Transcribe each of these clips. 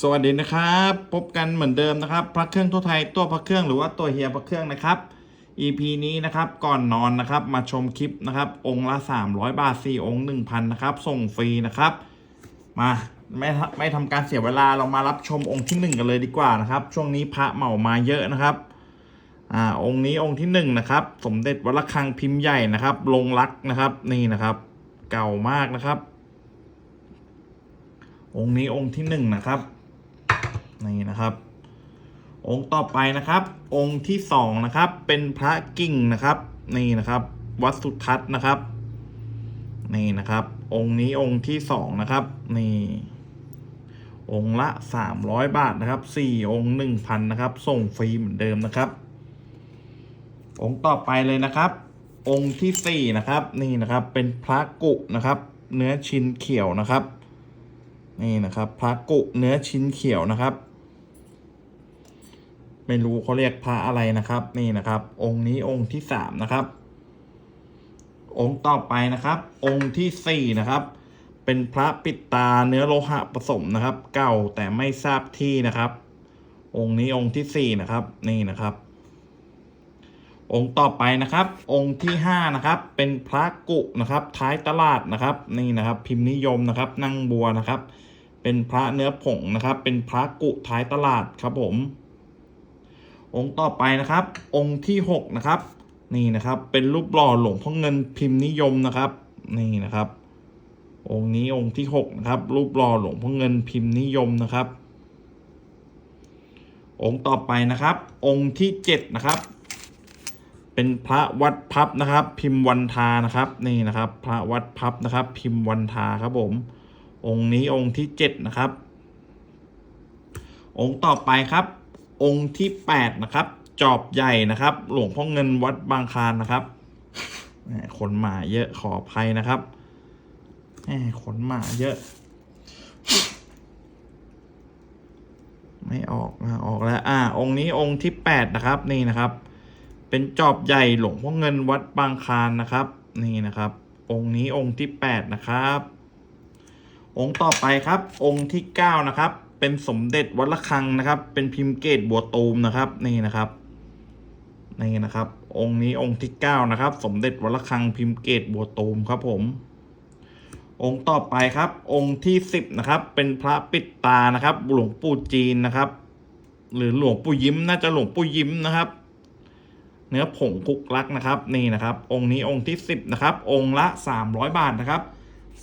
สวัสดีนะครับ พบกันเหมือนเดิมนะครับ พระเครื่องทั่วไทยตัวพระเครื่องหรือว่าตัวเฮียพระเครื่องนะครับ EP นี้นะครับก่อนนอนนะครับมาชมคลิปนะครับ องค์ละ 300 บาท 4 องค์ 1,000นะครับส่งฟรีนะครับ มาไม่ไม่ทำการเสียเวลาเรามารับชมองค์ที่ 1 กันเลยดีกว่านะครับ ช่วงนี้พระเหมามาเยอะนะครับอ่าองค์นี้องค์ที่1นะครับสมเด็จวัดระฆังพิมพ์ใหญ่นะครับ ลงรักนะครับนี่นะครับ เก่ามากนะครับ องค์นี้องค์ที่หนึ่งนะครับนี่นะครับ องค์ต่อไปนะครับ องค์ที่สองนะครับ เป็นพระกิ่งนะครับ นี่นะครับ วัดสุทัศน์นะครับ นี่นะครับ องค์นี้องค์ที่สองนะครับ นี่ องค์ละสามร้อยบาทนะครับสี่องค์หนึ่งพันนะครับ ส่งฟรีเหมือนเดิมนะครับ องค์ต่อไปเลยนะครับ องค์ที่สี่นะครับ นี่นะครับ เป็นพระกุนะครับ เนื้อชิ้นเขียวนะครับ นี่นะครับพระกุเนื้อชิ้นเขียวนะครับ ไม่รู้เขาเรียกพระอะไรนะครับ นี่นะครับ องค์นี้องค์ที่สามนะครับ องค์ต่อไปนะครับ องค์ที่สี่นะครับ เป็นพระปิดตาเนื้อโลหะผสมนะครับ เก่าแต่ไม่ทราบที่นะครับ องค์นี้องค์ที่สี่นะครับ นี่นะครับองค์ต่อไปนะครับ องค์ที่ห้านะครับเป็นพระกุนะครับ ท้ายตลาดนะครับ นี่นะครับ พิมพ์นิยมนะครับ นั่งบัวนะครับ เป็นพระเนื้อผงนะครับ เป็นพระกุท้ายตลาดครับผม องค์ต่อไปนะครับ องค์ที่หกนะครับนี่นะครับ เป็นรูปหล่อหลวงพ่อเงินพิมพ์นิยมนะครับ นี่นะครับ องค์นี้องค์ที่หกนะครับ รูปหล่อหลวงพ่อเงินพิมพ์นิยมนะครับ องค์ต่อไปนะครับ องค์ที่เจ็ดนะครับเป็นพระวัดพับนะครับ พิมพ์วันทานะครับ นี่นะครับ พระวัดพับนะครับ พิมพ์วันทาครับผม องค์นี้องค์ที่เจ็ดนะครับ องค์ต่อไปครับ องค์ที่แปดนะครับ จอบใหญ่นะครับ หลวงพ่อเงินวัดบางคลานนะครับแหมขนหมาเยอะขออภัยนะครับแหมขนหมาเยอะ ไม่ออกอะออกแล้ว อ่า องค์นี้องค์ที่แปดนะครับนี่นะครับ เป็นจอบใหญ่หลวงพ่อเงินวัดบางคลานนะครับ นี่นะครับ องค์นี้องค์ที่แปดนะครับ องค์ต่อไปครับ องค์ที่เก้านะครับ เป็นสมเด็จวัดระฆังนะครับ เป็นพิมพ์เกตบัวตูมนะครับ นี่นะครับนี่นะครับ องค์นี้องค์ที่เก้านะครับ สมเด็จวัดระฆังพิมพ์เกตบัวตูมครับผม องค์ต่อไปครับ องค์ที่สิบนะครับ เป็นพระปิดตานะครับ หลวงปู่จีนนะครับ หรือหลวงปู่ยิ้มน่าจะหลวงปู่ยิ้มนะครับเนื้อผงคุกลักนะครับ นี่นะครับ องค์นี้องค์ที่สิบนะครับ องค์ละสามร้อยบาทนะครับ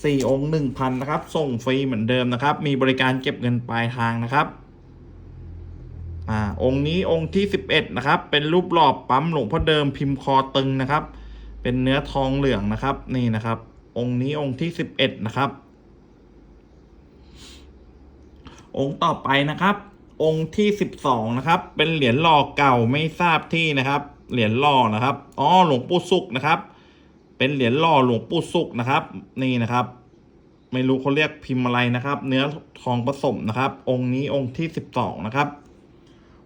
สี่องค์หนึ่งพันนะครับ ส่งฟรีเหมือนเดิมนะครับ มีบริการเก็บเงินปลายทางนะครับอ่าองค์นี้องค์ที่สิบเอ็ดนะครับ เป็นรูปหล่อปั๊มหลวงพ่อเดิมพิมพ์คอตึงนะครับ เป็นเนื้อทองเหลืองนะครับนี่นะครับ องค์นี้องค์ที่สิบเอ็ดนะครับ องค์ต่อไปนะครับ องค์ที่สิบสองนะครับ เป็นเหรียญหล่อเก่าไม่ทราบที่นะครับ เหรียญหล่อนะครับอ๋อหลวงปู่สุกนะครับ เป็นเหรียญหล่อหลวงปู่สุกนะครับ นี่นะครับ ไม่รู้เขาเรียกพิมพ์อะไรนะครับ เนื้อทองผสมนะครับ องค์นี้องค์ที่สิบสองนะครับ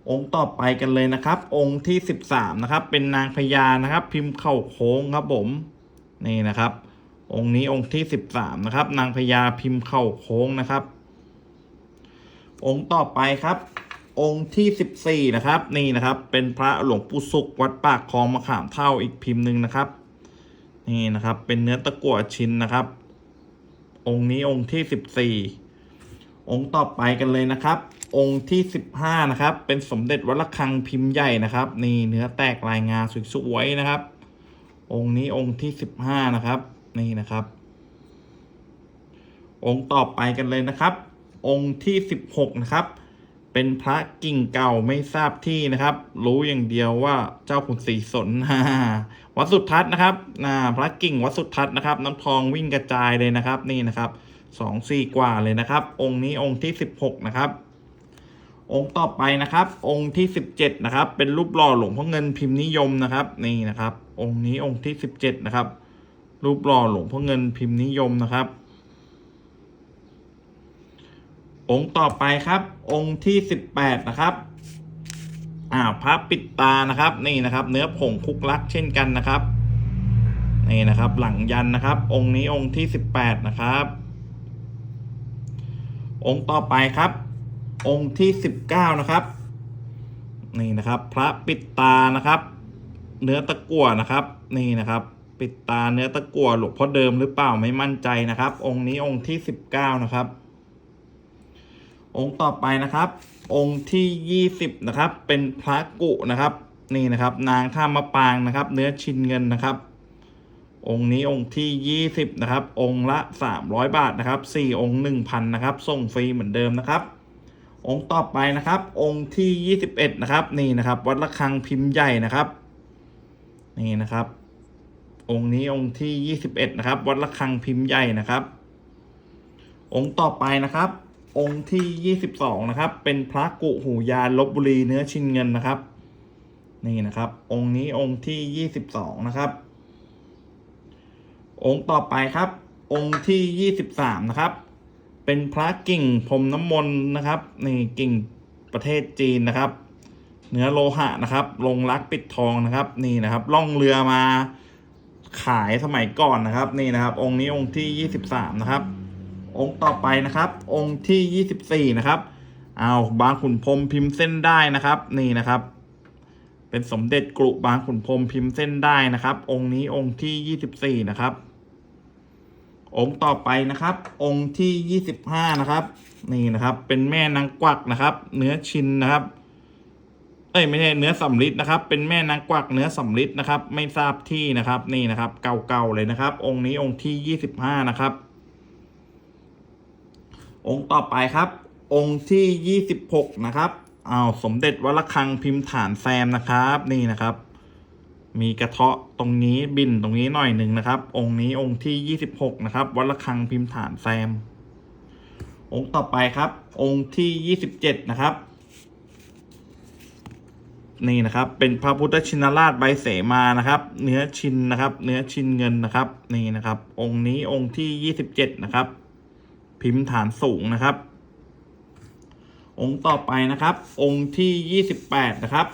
องค์ต่อไปกันเลยนะครับ องค์ที่สิบสามนะครับ เป็นนางพญานะครับ พิมพ์เข่าโค้งครับผมนี่นะครับ องค์นี้องค์ที่สิบสามนะครับ นางพญาพิมพ์เข่าโค้งนะครับ องค์ต่อไปครับองค์ที่สิบสี่นะครับ นี่นะครับ เป็นพระหลวงปู่สุขวัดปากคลองมะขามเท่าอีกพิมพ์หนึ่งนะครับ นี่นะครับ เป็นเนื้อตะกั่วชิ้นนะครับ องค์นี้องค์ที่สิบสี่องค์ต่อไปกันเลยนะครับ องค์ที่สิบห้านะครับ เป็นสมเด็จวัดระฆังพิมพ์ใหญ่นะครับ นี่เนื้อแตกลายงาสวยๆนะครับ องค์นี้องค์ที่สิบห้านะครับ นี่นะครับ องค์ต่อไปกันเลยนะครับ องค์ที่สิบหกนะครับ เป็นพระกิ่งเก่าไม่ทราบที่นะครับ รู้อย่างเดียวว่าเจ้าขุนศรีสนวัดสุทัศน์นะครับอ่าพระกิ่งวัดสุทัศน์นะครับ น้ำทองวิ่งกระจายเลยนะครับนี่นะครับสองสี่กว่าเลยนะครับ องค์นี้องค์ที่สิบหกนะครับ องค์ต่อไปนะครับ องค์ที่สิบเจ็ดนะครับ เป็นรูปหล่อหลวงพ่อเงินพิมพ์นิยมนะครับ นี่นะครับ องค์นี้องค์ที่สิบเจ็ดนะครับ รูปหล่อหลวงพ่อเงินพิมพ์นิยมนะครับ องค์ต่อไปครับ องค์ที่สิบแปดนะครับอ่าพระปิดตานะครับ นี่นะครับ เนื้อผงคุกลักเช่นกันนะครับนี่นะครับ หลังยันนะครับ องค์นี้องค์ที่สิบแปดนะครับ องค์ต่อไปครับ องค์ที่สิบเก้านะครับ นี่นะครับ พระปิดตานะครับ เนื้อตะกั่วนะครับ นี่นะครับ ปิดตาเนื้อตะกั่วหลวงพ่อเดิมหรือเปล่าไม่มั่นใจนะครับ องค์นี้องค์ที่สิบเก้านะครับ องค์ต่อไปนะครับ องค์ที่ยี่สิบนะครับ เป็นพระกุนะครับ นี่นะครับ นางท่ามะปางนะครับ เนื้อชินเงินนะครับ องค์นี้องค์ที่ยี่สิบนะครับ องค์ละสามร้อยบาทนะครับสี่องค์หนึ่งพันนะครับ ส่งฟรีเหมือนเดิมนะครับ องค์ต่อไปนะครับ องค์ที่ยี่สิบเอ็ดนะครับ นี่นะครับ วัดระฆังพิมพ์ใหญ่นะครับ นี่นะครับ องค์นี้องค์ที่ยี่สิบเอ็ดนะครับ วัดระฆังพิมพ์ใหญ่นะครับ องค์ต่อไปนะครับ องค์ที่ยี่สิบสองนะครับ เป็นพระกุหูยานลบบุรีเนื้อชินเงินนะครับ นี่นะครับ องค์นี้องค์ที่ยี่สิบสองนะครับ องค์ต่อไปครับ องค์ที่ยี่สิบสามนะครับ เป็นพระกิ่งพรมน้ำมนต์นะครับนี่กิ่งประเทศจีนนะครับ เนื้อโลหะนะครับ ลงรักปิดทองนะครับ นี่นะครับ ล่องเรือมาขายสมัยก่อนนะครับ นี่นะครับ องค์นี้องค์ที่ยี่สิบสามนะครับ องค์ต่อไปนะครับ องค์ที่ยี่สิบสี่นะครับเอาบางขุนพรมพิมพ์เส้นได้นะครับ นี่นะครับ เป็นสมเด็จกรุบางขุนพรมพิมพ์เส้นได้นะครับ องค์นี้องค์ที่ยี่สิบสี่นะครับ องค์ต่อไปนะครับ องค์ที่ยี่สิบห้านะครับ นี่นะครับ เป็นแม่นางกวักนะครับ เนื้อชินนะครับเอ้ยไม่ใช่เนื้อสำริดนะครับ เป็นแม่นางกวักเนื้อสำริดนะครับ ไม่ทราบที่นะครับ นี่นะครับ เก่าๆเลยนะครับ องค์นี้องค์ที่ยี่สิบห้านะครับ องค์ต่อไปครับ องค์ที่ยี่สิบหกนะครับอ้าวสมเด็จวัดระฆังพิมพ์ฐานแซมนะครับ นี่นะครับ มีกระเทาะตรงนี้บินตรงนี้หน่อยหนึ่งนะครับ องค์นี้องค์ที่ยี่สิบหกนะครับวัดระฆังพิมพ์ฐานแซม องค์ต่อไปครับ องค์ที่ยี่สิบเจ็ดนะครับนี่นะครับ เป็นพระพุทธชินราชใบเสมานะครับ เนื้อชินนะครับ เนื้อชินเงินนะครับ นี่นะครับ องค์นี้องค์ที่ยี่สิบเจ็ดนะครับ พิมพ์ฐานสูงนะครับ องค์ต่อไปนะครับ องค์ที่ยี่สิบแปดนะครับ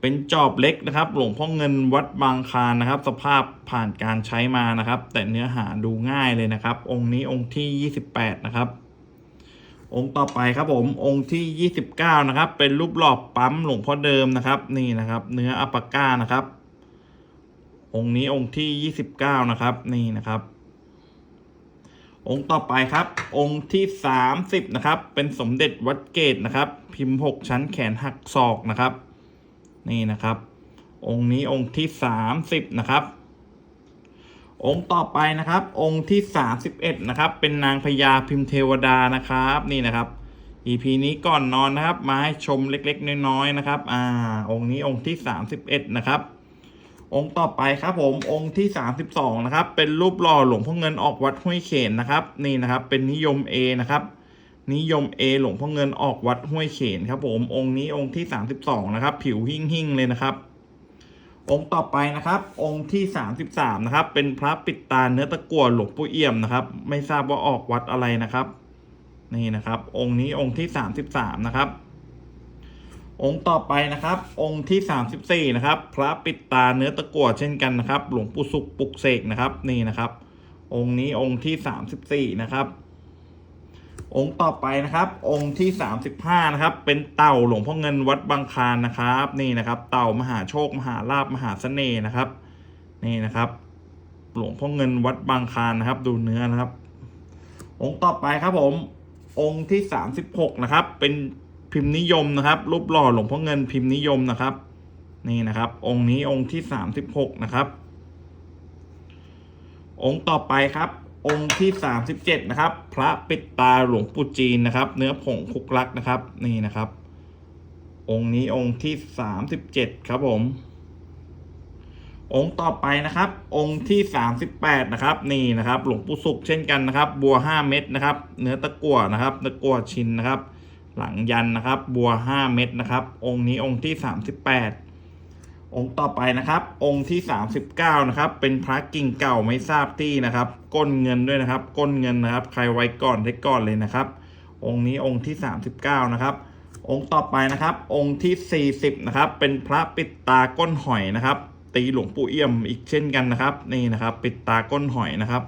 เป็นจอบเล็กนะครับ หลวงพ่อเงินวัดบางคานนะครับ สภาพผ่านการใช้มานะครับ แต่เนื้อหาดูง่ายเลยนะครับ องค์นี้องค์ที่ยี่สิบแปดนะครับ องค์ต่อไปครับผมองค์ที่ยี่สิบเก้านะครับ เป็นรูปหล่อปั๊มหลวงพ่อเดิมนะครับ นี่นะครับ เนื้ออัปปาก้านะครับ องค์นี้องค์ที่ยี่สิบเก้านะครับ นี่นะครับ องค์ต่อไปครับ องค์ที่สามสิบนะครับ เป็นสมเด็จวัดเกตนะครับ พิมพ์หกชั้นแขนหักศอกนะครับ นี่นะครับ องค์นี้องค์ที่สามสิบนะครับ องค์ต่อไปนะครับ องค์ที่สามสิบเอ็ดนะครับ เป็นนางพญาพิมพ์เทวดานะครับ นี่นะครับ EP นี้ก่อนนอนนะครับ มาให้ชมเล็กๆน้อยๆนะครับ อ่า องค์นี้องค์ที่สามสิบเอ็ดนะครับ องค์ต่อไปครับผมองค์ที่สามสิบสองนะครับ เป็นรูปหล่อหลวงพ่อเงินออกวัดห้วยเขนนะครับ นี่นะครับเป็นนิยม A นะครับนิยม A หลวงพ่อเงินออกวัดห้วยเขนครับ ผมองค์นี้องค์ที่สามสิบสองนะครับ ผิวหิ่งหิ่งเลยนะครับ องค์ต่อไปนะครับ องค์ที่สามสิบสามนะครับ เป็นพระปิดตาเนื้อตะกั่วหลวงปู่เอี่ยมนะครับ ไม่ทราบว่าออกวัดอะไรนะครับ นี่นะครับ องค์นี้องค์ที่สามสิบสามนะครับ องค์ต่อไปนะครับ องค์ที่สามสิบสี่นะครับ พระปิดตาเนื้อตะกั่วเช่นกันนะครับ หลวงปู่สุขปุกเสกนะครับ นี่นะครับ องค์นี้องค์ที่สามสิบสี่นะครับ องค์ต่อไปนะครับ องค์ที่สามสิบห้านะครับ เป็นเต่าหลวงพ่อเงินวัดบางคานนะครับ นี่นะครับ เต่ามหาโชคมหาลาบมหาเสน่ห์นะครับ นี่นะครับ หลวงพ่อเงินวัดบางคานนะครับ ดูเนื้อนะครับ องค์ต่อไปครับผม องค์ที่สามสิบหกนะครับ เป็น พิมพ์นิยมนะครับ รูปหล่อหลวงพ่อเงินพิมพ์นิยมนะครับ นี่นะครับ องค์นี้องค์ที่สามสิบหกนะครับ องค์ต่อไปครับ องค์ที่สามสิบเจ็ดนะครับ พระปิดตาหลวงปู่จีนนะครับ เนื้อผงคุกลักนะครับ นี่นะครับ องค์นี้องค์ที่สามสิบเจ็ดครับผมองค์ต่อไปนะครับ องค์ที่สามสิบแปดนะครับ นี่นะครับ หลวงปู่สุขเช่นกันนะครับ บัวห้าเม็ดนะครับ เนื้อตะกั่วนะครับ ตะกั่วชินนะครับ หลังยันนะครับ บัวห้าเม็ดนะครับ องค์นี้องค์ที่สามสิบแปดองค์ต่อไปนะครับ องค์ที่ 39 นะครับ เป็นพระกิ่งเก่าไม่ทราบที่นะครับ ก้นเงินด้วยนะครับ ก้นเงินนะครับ ใครไว้ก่อนได้ก่อนเลยนะครับ องค์นี้องค์ที่ 39 นะครับ องค์ต่อไปนะครับ องค์ที่ 40 นะครับ เป็นพระปิดตาก้นหอยนะครับ ตีหลวงปู่เอี่ยมอีกเช่นกันนะครับ นี่นะครับ ปิดตาก้นหอยนะครับ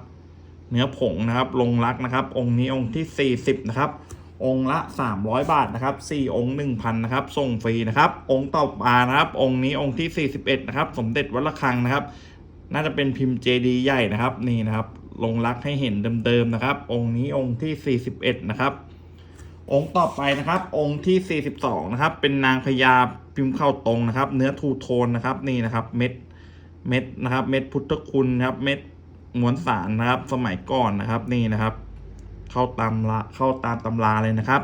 เนื้อผงนะครับ ลงรักนะครับ องค์นี้องค์ที่ 40 นะครับ องค์ละ 300 บาทนะครับ4องค์1,000นะครับส่งฟรีนะครับ องค์ต่อมานะครับ องค์นี้องค์ที่ 41นะครับสมเด็จวัดระฆังนะครับ น่าจะเป็นพิมพ์เจดีย์ใหญ่นะครับนี่นะครับ ลงรักให้เห็นเดิมๆนะครับ องค์นี้องค์ที่ 41 นะครับ องค์ต่อไปนะครับ องค์ที่ 42 นะครับ เป็นนางพญาพิมพ์เข้าตรงนะครับ เนื้อทูโทนนะครับนี่นะครับ เม็ดเม็ดนะครับ เม็ดพุทธคุณนะครับ เม็ดมวลสารนะครับ สมัยก่อนนะครับนี่นะครับ เข้าตามละเข้าตามตำราเลยนะครับ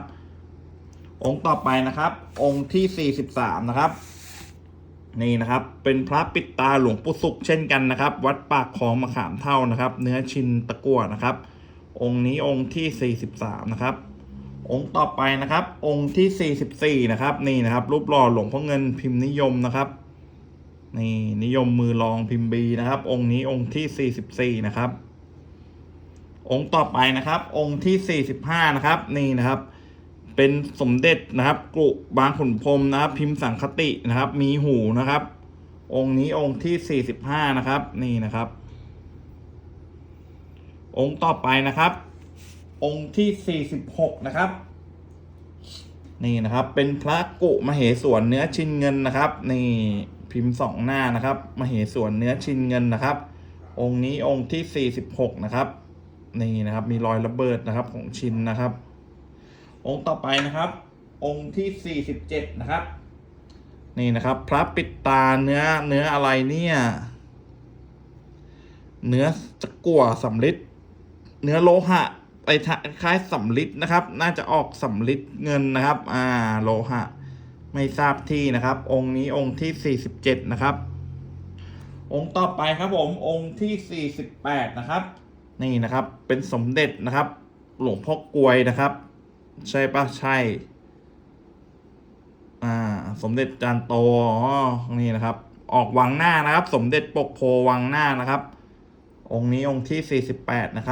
องค์ต่อไปนะครับ องค์ที่ 43 นะครับ นี่นะครับ เป็นพระปิดตาหลวงปู่สุขเช่นกันนะครับ วัดปากคลองมะขามเท่านะครับ เนื้อชินตะกั่วนะครับ องค์นี้องค์ที่ 43 นะครับองค์ต่อไปนะครับ องค์ที่ 44 นะครับ นี่นะครับ รูปหล่อหลวงพ่อเงินพิมพ์นิยมนะครับ นี่นิยมมือรองพิมพ์บีนะครับ องค์นี้องค์ที่ 44 นะครับ องค์ต่อไปนะครับ องค์ที่ 45 นะครับ นี่นะครับ เป็นสมเด็จนะครับกรุบางขุนพรมนะครับ พิมพ์สังคตินะครับ มีหูนะครับ องค์นี้องค์ที่ 45 นะครับ นี่นะครับ องค์ต่อไปนะครับ องค์ที่ 46 นะครับ นี่นะครับ เป็นพระกุมเหสวนเนื้อชินเงินนะครับ นี่พิมพ์สองหน้านะครับ มเหสวนเนื้อชินเงินนะครับ องค์นี้องค์ที่ 46 นะครับ นี่นะครับมีรอยระเบิดนะครับของชินนะครับ องค์ต่อไปนะครับ องค์ที่ 47 นะครับ นี่นะครับ พระปิดตาเนื้อเนื้ออะไรเนี่ย เนื้อตะกั่วสำลิดเนื้อโลหะไปคล้ายสำลิดนะครับ น่าจะออกสำลิดเงินนะครับ อ่าโลหะ ไม่ทราบที่นะครับ องค์นี้องค์ที่ 47 นะครับ องค์ต่อไปครับผมองค์ที่ 48 นะครับ นี่นะครับ เป็นสมเด็จนะครับ หลวงพ่อกลวยนะครับ ใช่ปะใช่ อ่า สมเด็จจานโตอ๋อนี่นะครับ ออกวังหน้านะครับ สมเด็จปกโพวังหน้านะครับ องค์นี้องค์ที่สิบแปดนะครับ